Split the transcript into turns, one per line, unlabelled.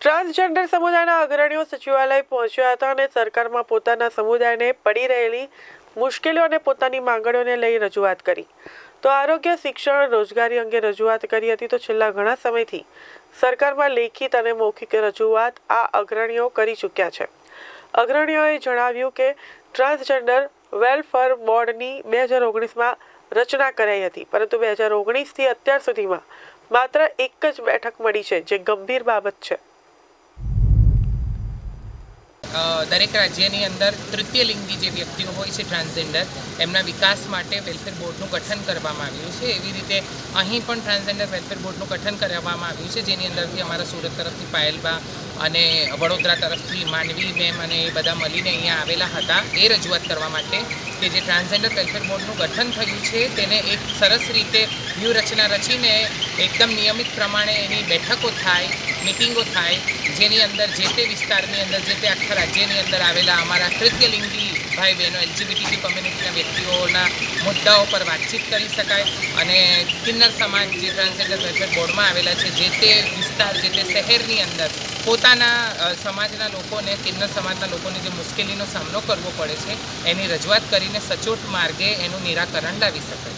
Transgender સમુદાયના અગ્રણીઓ સચિવાલય પહોંચ્યા હતા અને સરકારમાં પોતાના સમુદાયને પડી રહેલી મુશ્કેલીઓ અને પોતાની માંગણીઓને લઈ રજૂઆત કરી. તો આરોગ્ય, શિક્ષણ, રોજગારી અંગે રજૂઆત કરી હતી તો છેલ્લા ઘણા સમયથી સરકારમાં લેખિત અને મૌખિક રજૂઆત આ અગ્રણીઓ કરી ચૂક્યા છે. અગ્રણીઓએ જણાવ્યું કે ટ્રાન્સજેન્ડર વેલફેર બોર્ડની બે હજાર ઓગણીસમાં રચના કરાઈ હતી, પરંતુ બે હજાર ઓગણીસથી અત્યાર સુધીમાં માત્ર એક જ બેઠક મળી છે, જે ગંભીર બાબત છે.
દરેક રાજ્યની અંદર તૃતીય લિંગી જે વ્યક્તિઓ હોય છે ટ્રાન્સજેન્ડર એમના વિકાસ માટે વેલફેર બોર્ડનું ગઠન કરવામાં આવ્યું છે. એવી રીતે અહીં પણ ટ્રાન્સજેન્ડર વેલફેર બોર્ડનું ગઠન કરવામાં આવ્યું છે, જેની અંદરથી અમારા સુરત તરફથી પાયલબા અને વડોદરા તરફથી માનવી મેમ અને એ બધા મળીને અહીંયા આવેલા હતા એ રજૂઆત કરવા માટે કે જે ટ્રાન્સજેન્ડર વેલફેર બોર્ડનું ગઠન થયું છે તેને એક સરસ રીતે વ્યૂહરચના રચીને એકદમ નિયમિત પ્રમાણે એની બેઠકો થાય, મિટિંગો થાય, જેની અંદર જે તે વિસ્તારની અંદર, જે તે આખા રાજ્યની અંદર આવેલા અમારા તૃતીયલિંગી ભાઈ બહેનો એલજીબીટી કમ્યુનિટીના વ્યક્તિઓના મુદ્દાઓ પર વાતચીત કરી શકાય અને કિન્નર સમાજ જે ટ્રાન્સજેન્ડર વેલફેર બોર્ડમાં આવેલા છે, જે તે વિસ્તાર, જે તે શહેરની અંદર પોતાના સમાજના લોકોને, કિન્નર સમાજના લોકોને જે મુશ્કેલીનો સામનો કરવો પડે છે, એની રજૂઆત કરીને સચોટ માર્ગે એનું નિરાકરણ લાવી શકાય.